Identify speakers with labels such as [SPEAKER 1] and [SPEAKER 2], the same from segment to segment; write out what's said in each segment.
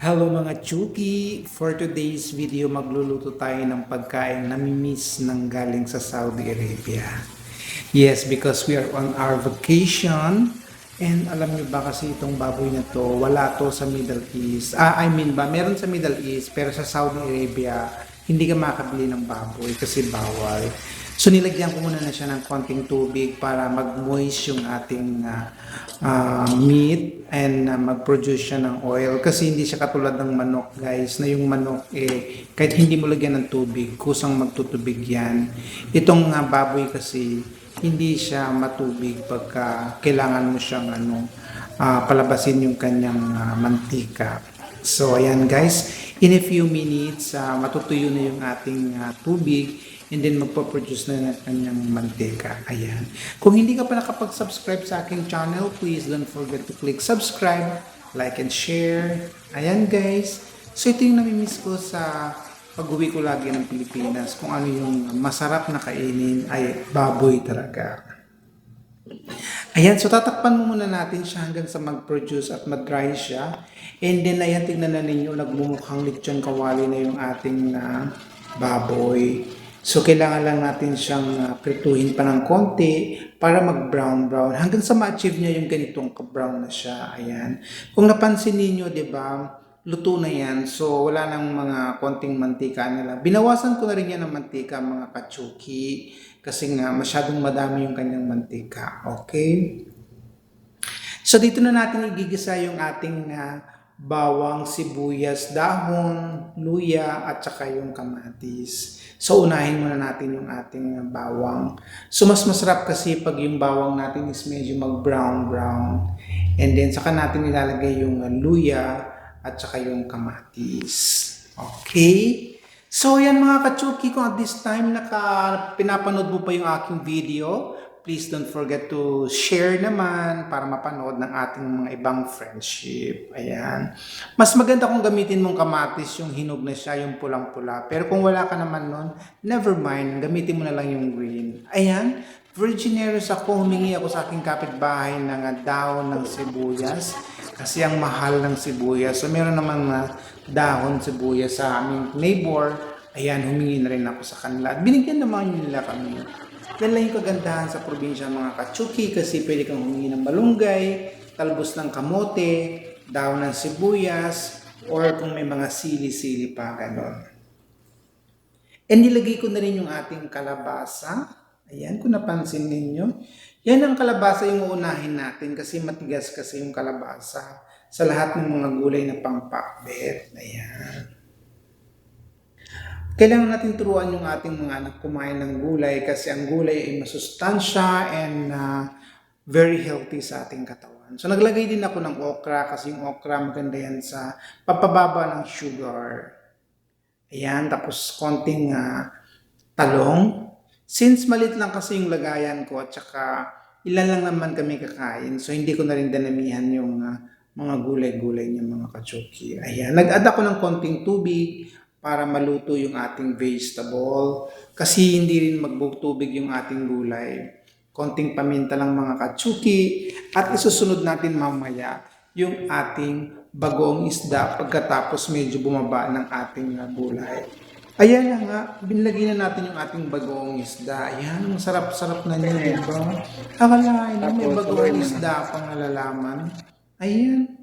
[SPEAKER 1] Hello mga Chuki! For today's video, magluluto tayo ng pagkain na mimiss ng galing sa Saudi Arabia. Yes, because we are on our vacation. And alam niyo ba kasi itong baboy na to, wala to sa Middle East. Ah, I mean ba, meron sa Middle East, pero sa Saudi Arabia, hindi ka makabili ng baboy kasi bawal. So nilagyan ko muna na siya ng konting tubig para mag-moist yung ating ah, ah, meat and ah, mag-produce siya ng oil. Kasi hindi siya katulad ng manok guys na yung manok eh kahit hindi mo lagyan ng tubig kusang magtutubig yan. Itong ah, baboy kasi hindi siya matubig pagka kailangan mo siyang ano ah, palabasin yung kanyang ah, mantika. So ayan guys. In a few minutes ah, matutuyo na yung ating ah, tubig and then magpo-produce na ng kanyang mantika. Ayan. Kung hindi ka pa nakapag-subscribe sa aking channel, please don't forget to click subscribe, like and share. Ayan guys. So ito yung namimiss ko sa pag-uwi ko lagi ng Pilipinas. Kung ano yung masarap na kainin ay baboy talaga. Ayan, so tatakpan mo muna natin siya hanggang sa mag-produce at mag-dry siya. And then, ayan, tignan na ninyo, nagmumukhang lechon kawali na yung ating ah, baboy. So, kailangan lang natin siyang ah, prituhin pa ng konti para mag-brown-brown hanggang sa ma-achieve niya yung ganitong ka-brown na siya. Ayan. Kung napansin niyo 'di ba, luto na yan. So, wala nang mga konting mantika na lang. Binawasan ko na rin yan ng mantika, mga kachuki. Kasi nga, masyadong madami yung kanyang mantika. Okay? So, dito na natin igigisa yung ating ah, bawang, sibuyas, dahon, luya, at saka yung kamatis. So, unahin muna natin yung ating bawang. So, mas masarap kasi pag yung bawang natin is medyo mag-brown-brown. And then, saka natin ilalagay yung luya at saka yung kamatis. Okay? So, yan mga kachuki, kung at this time naka, pinapanood mo pa yung aking video, please don't forget to share naman para mapanood ng ating mga ibang friendship. Ayan. Mas maganda kung gamitin mong kamatis yung hinog na siya, yung pulang-pula. Pero kung wala ka naman nun, never mind, gamitin mo na lang yung green. Ayan. Virgineros ako, humingi ako sa aking kapitbahay ng ah, dahon ng sibuyas kasi ang mahal ng sibuyas. So meron naman na dahon sibuyas sa aming neighbor. Ayan, humingi na rin ako sa kanila. At binigyan naman nila kami. Yan lang yung kagandahan sa probinsya mga kachuki kasi pwede kang humingi ng malunggay, talbos ng kamote, dahon ng sibuyas, or kung may mga sili-sili pa, ganon. And nilagay ko na rin yung ating kalabasa. Ayan, kung napansin ninyo. Yan ang kalabasa yung uunahin natin kasi matigas kasi yung kalabasa sa lahat ng mga gulay na pangpakbet. Ayan. Kailangan natin turuan yung ating mga anak kumain ng gulay kasi ang gulay ay masustansya and uh, very healthy sa ating katawan. So naglagay din ako ng okra kasi yung okra maganda yan sa papababa ng sugar. Ayan, tapos konting ah, talong. Since malit lang kasi yung lagayan ko at saka ilan lang naman kami kakain, so hindi ko na rin danamihan yung ah, mga gulay-gulay niya mga kachoki. Ayan, nag-add ako ng konting tubig para maluto yung ating vegetable. Kasi hindi rin magbutubig yung ating gulay. Konting paminta lang mga kachuki. At isusunod natin mamaya yung ating bagoong isda pagkatapos medyo bumaba ng ating uh, gulay. Ayan na nga, binlagay na natin yung ating bagoong isda. Ayan, ang sarap-sarap na niya, di ba? Akalain na may bagoong isda pang nalalaman. Ayan.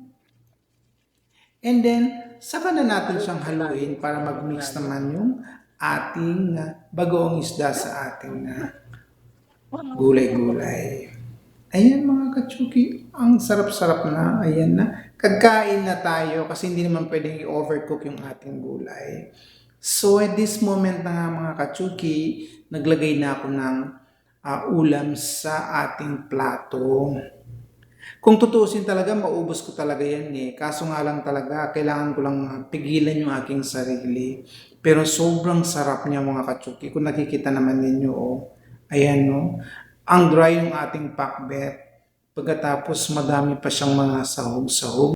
[SPEAKER 1] And then, saka na natin siyang haluin para mag-mix naman yung ating uh, bagoong isda sa ating uh, gulay-gulay. Ayan mga kachuki, ang sarap-sarap na. Ayan na. Kagkain na tayo kasi hindi naman pwedeng i-overcook yung ating gulay. So at this moment na nga mga kachuki, naglagay na ako ng ah, ulam sa ating plato. Kung tutusin talaga, maubos ko talaga yan eh. Kaso nga lang talaga, kailangan ko lang pigilan yung aking sarili. Pero sobrang sarap niya mga kachuki. Kung nakikita naman ninyo, oh, ayan no, ang dry yung ating pakbet. Pagkatapos madami pa siyang mga sahog-sahog.